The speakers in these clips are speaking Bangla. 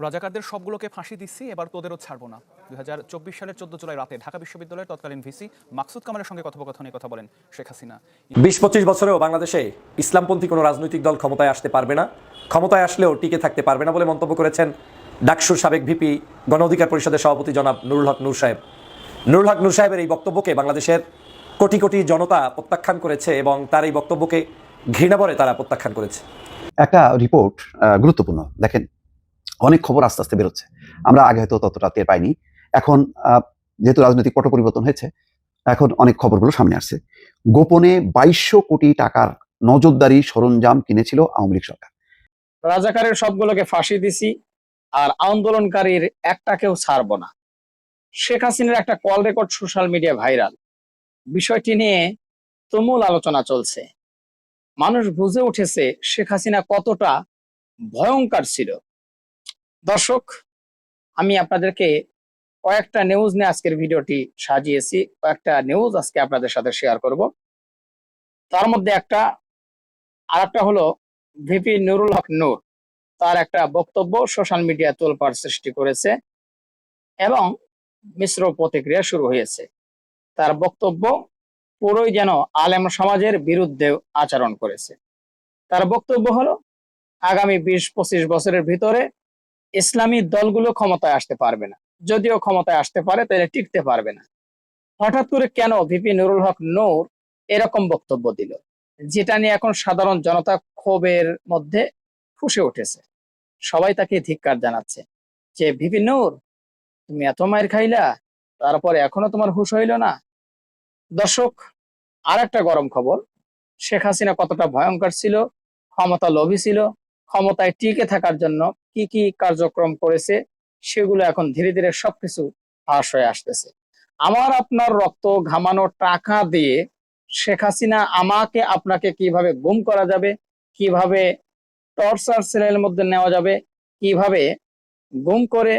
রাজাকারদের সবগুলোকে ফাঁসি দিচ্ছি এবার তোদেরও ছাড়বো না। দুই হাজার চব্বিশ সালের চোদ্দ জুলাই রাতে ঢাকা বিশ্ববিদ্যালয়ের তৎকালীন ভিসি মাকসুদ কামালের সঙ্গে কথোপকথনে কথা বলেন শেখ হাসিনা। বিশ পঁচিশ বছরেও বাংলাদেশে ইসলামপন্থী কোনো রাজনৈতিক দল ক্ষমতায় আসতে পারবে না ক্ষমতায় আসলেও টিকে থাকতে পারবে না বলে মন্তব্য করেছেন ডাকসুর সাবেক ভিপি গণ অধিকার পরিষদের সভাপতি জনাব নুরুল হক নূর সাহেব। নুরুল হক নূর সাহেবের এই বক্তব্যকে বাংলাদেশের কোটি কোটি জনতা প্রত্যাখ্যান করেছে এবং তার এই বক্তব্যকে ঘৃণাবরে তারা প্রত্যাখ্যান করেছে। একটা রিপোর্ট আহ, গুরুত্বপূর্ণ। দেখেন অনেক খবর আস্তে আস্তে বেরোচ্ছে আমরা আগে হয়তো ততটা টের পাইনি। এখন যেহেতু রাজনৈতিক পট পরিবর্তন হয়েছে, এখন অনেক খবরগুলো সামনে আসছে। গোপনে বাইশশো কোটি টাকার নজরদারি সরঞ্জাম কিনেছিল আওয়ামী লীগ সরকার। রাজাকারের সবগুলোকে ফাঁসি দিছি আর আন্দোলনকারীর একটাকেও ছাড়ব না। শেখ হাসিনার একটা call record social media viral. বিষয়টি নিয়ে তুমুল আলোচনা চলছে। মানুষ বুঝে উঠেছে শেখ হাসিনা কতটা ভয়ঙ্কর ছিল। দর্শক, আমি আপনাদেরকে কয়েকটা নিউজ নিয়ে আজকের ভিডিওটি সাজিয়েছি। কয়েকটা নিউজ আজকে আপনাদের সাথে শেয়ার করব। তার মধ্যে একটা আর একটা হলো ভিপি নুরুল হক নূর। তার একটা বক্তব্য সোশ্যাল মিডিয়া তোলপাড় সৃষ্টি করেছে এবং মিশ্র প্রতিক্রিয়া শুরু হয়েছে। তার বক্তব্য, পুরোই যেন আলেম সমাজের বিরুদ্ধে আচরণ করেছে। তার বক্তব্য হলো, আগামী বিশ পঁচিশ বছরের ভিতরে ইসলামী দলগুলো ক্ষমতায় আসতে পারবে না। যদিও ক্ষমতায় আসতে পারে তাহলে টিকতে পারবে না। হঠাৎ করে কেন ভিপি নুরুল হক নূর এরকম বক্তব্য দিল? যেটা নিয়ে এখন সাধারণ জনতা ক্ষোভের মধ্যে ফুসে উঠেছে। সবাই তাকে ধিক্কার জানাচ্ছে যে, ভিপি নূর, তুমি এত মায়ের খাইলা, তারপরে এখনও তোমার হুশ হইল না? দর্শক আর একটা গরম খবর। শেখ হাসিনা কতটা ভয়ঙ্কর ছিল, ক্ষমতা লোভী ছিল, ক্ষমতায় টিকে থাকার জন্য কি কি কার্যক্রম করেছে, সেগুলো এখন ধীরে ধীরে সবকিছু ফাঁস হয়ে আসতেছে। আমার আপনার রক্ত ঘামানো টাকা দিয়ে শেখ হাসিনা আমাকে আপনাকে কীভাবে গুম করা যাবে, কীভাবে টর্চার সেলের মধ্যে নেওয়া যাবে, কীভাবে গুম করে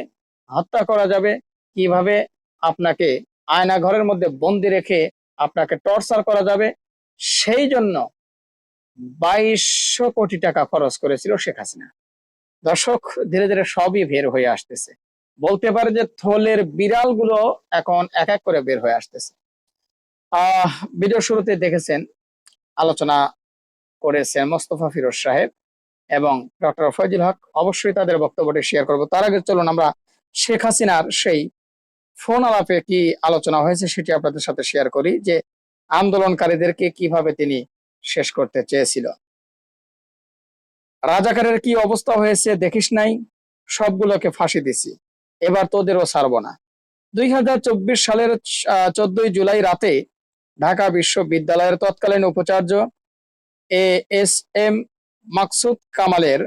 হত্যা করা যাবে, কীভাবে আপনাকে আয়না ঘরের মধ্যে বন্দি রেখে আপনাকে টর্চার করা যাবে, সেই জন্য বাইশশো কোটি টাকা খরচ করেছিল শেখ হাসিনা। দর্শক, ধীরে ধীরে সবই বের হয়ে আসতেছে। বলতে পারে যে থলের বিড়ালগুলো এখন এক এক করে বের হয়ে আসতেছে। আহ, ভিডিও শুরুতে দেখেছেন, আলোচনা করেছেন মোস্তফা ফিরোজ সাহেব এবং ডক্টর ফয়জুল হক। অবশ্যই তাদের বক্তব্যটি শেয়ার করব। তার আগে চলুন আমরা শেখ হাসিনার সেই ফোন আলাপে কি আলোচনা হয়েছে সেটি আপনাদের সাথে শেয়ার করি যে আন্দোলনকারীদেরকে কীভাবে তিনি শেষ করতে চেয়েছিল। রাজাকারের কি অবস্থা হয়েছে দেখিস নাই? সবগুলোকে ফাঁসি দিছি। এবার তোদেরও ছাড়বো না। দুই হাজার চব্বিশ সালের চোদ্দই জুলাই রাতে ঢাকা বিশ্ববিদ্যালয়ের তৎকালীন উপাচার্য এ এস এম মাকসুদ কামালের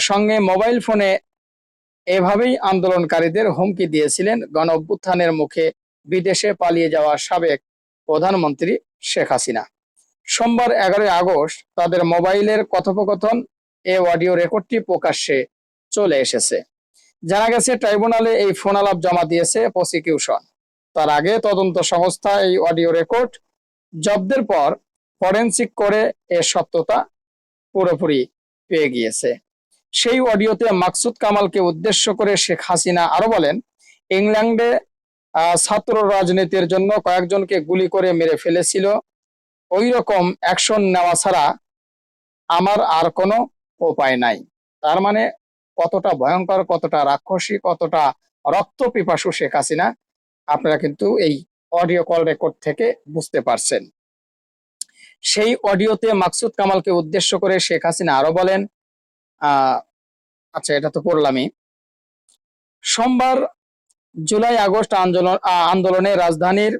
সঙ্গে মোবাইল ফোনে এভাবেই আন্দোলনকারীদের হুমকি দিয়েছিলেন গণ অভ্যুত্থানের মুখে বিদেশে পালিয়ে যাওয়া সাবেক প্রধানমন্ত্রী শেখ হাসিনা। সোমবার এগারোই আগস্ট তাদের মোবাইলের কথোপকথন এ অডিও রেকর্ডটি প্রকাশ্যে চলে এসেছে। জানা গেছে, ট্রাইব্যুনালে এই ফোন আলাপ জমা দিয়েছে প্রসিকিউশন। তার আগে তদন্ত সংস্থা এই অডিও রেকর্ড জব্দের পর ফরেনসিক করে এর সত্যতা পুরোপুরি পেয়ে গিয়েছে। সেই অডিওতে মাকসুদ কামালকে উদ্দেশ্য করে শেখ হাসিনা আরও বলেন, ইংল্যান্ডে ছাত্র রাজনীতির জন্য কয়েকজনকে গুলি করে মেরে ফেলেছিল ওই রকম অ্যাকশন নেওয়া ছাড়া আমার আর কোনো উপায় নাই। তার মানে কতটা ভয়ঙ্কর, কতটা রাক্ষসী, কতটা রক্ত পিপাসু শেখ হাসিনা, আপনারা কিন্তু এই অডিও কল রেকর্ড থেকে বুঝতে পারছেন। সেই অডিওতে মাকসুদ কামালকে উদ্দেশ্য করে শেখ হাসিনা আরও বলেন আহ আচ্ছা এটা তো পড়লামই। সোমবার জুলাই আগস্ট আন্দোলন আন্দোলনে রাজধানীর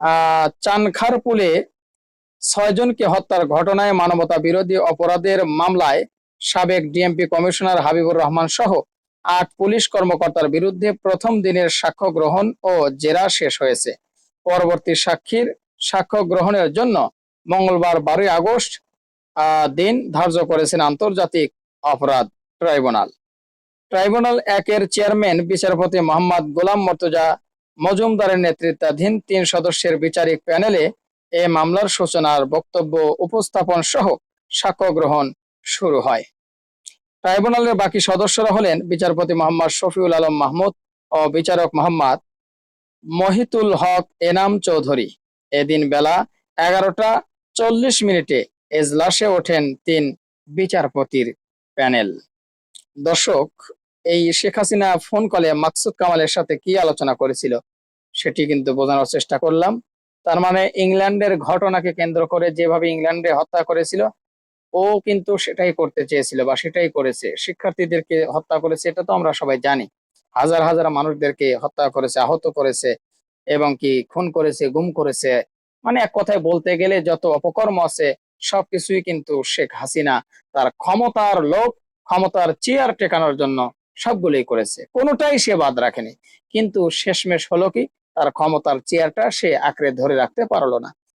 আহ চানখারপুলে ছয়জনকে হত্যার ঘটনায় মানবতা বিরোধী অপরাধের মামলায় সাবেক ডিএমপি কমিশনার হাবিবুর রহমান সহ আট পুলিশ কর্মকর্তার বিরুদ্ধে প্রথম দিনের সাক্ষ্য গ্রহণ ও জেরা শেষ হয়েছে। পরবর্তী সাক্ষীর সাক্ষ্য গ্রহণের জন্য মঙ্গলবার বারোই আগস্ট দিন ধার্য করেছেন আন্তর্জাতিক অপরাধ ট্রাইব্যুনাল। ট্রাইব্যুনাল একের চেয়ারম্যান, বিচারপতি মোহাম্মদ গোলাম মর্তজা মজুমদারের নেতৃত্বাধীন তিন সদস্যের বিচারিক প্যানেলে এ মামলার সূচনার বক্তব্য উপস্থাপন সহ সাক্ষ্য গ্রহণ শুরু হয়। ট্রাইব্যুনালের বাকি সদস্যরা হলেন বিচারপতি মোহাম্মদ শফিউল আলম মাহমুদ ও বিচারক মোহাম্মদ মহিতুল হক এনাম চৌধুরী। এদিন বেলা এগারোটা চল্লিশ মিনিটে এজলাসে ওঠেন তিন বিচারপতির প্যানেল। দর্শক, এই শেখ হাসিনা ফোন কলে মাকসুদ কামালের সাথে কি আলোচনা করেছিল সেটি কিন্তু বোঝানোর চেষ্টা করলাম। তার মানে ইংল্যান্ডের ঘটনাকে কেন্দ্র করে যেভাবে ইংল্যান্ডে হত্যা করেছিল, ও কিন্তু সেটাই করতে চেয়েছিল বা সেটাই করেছে। শিক্ষার্থীদেরকে হত্যা করেছে, এটা তো আমরা সবাই জানি। হাজার হাজার মানুষদেরকে হত্যা করেছে, আহত করেছে এবং কি খুন করেছে, গুম করেছে। মানে এক কথায় বলতে গেলে যত অপকর্ম আছে, সবকিছুই কিন্তু শেখ হাসিনা তার ক্ষমতার লোভ, ক্ষমতার চেয়ার টেকানোর জন্য সবগুলোই করেছে। কোনোটাই সে বাদ রাখেনি। কিন্তু শেষমেশ হলো কি তার ক্ষমতার চেয়ারটা সে আঁকড়ে ধরে রাখতে পারল না।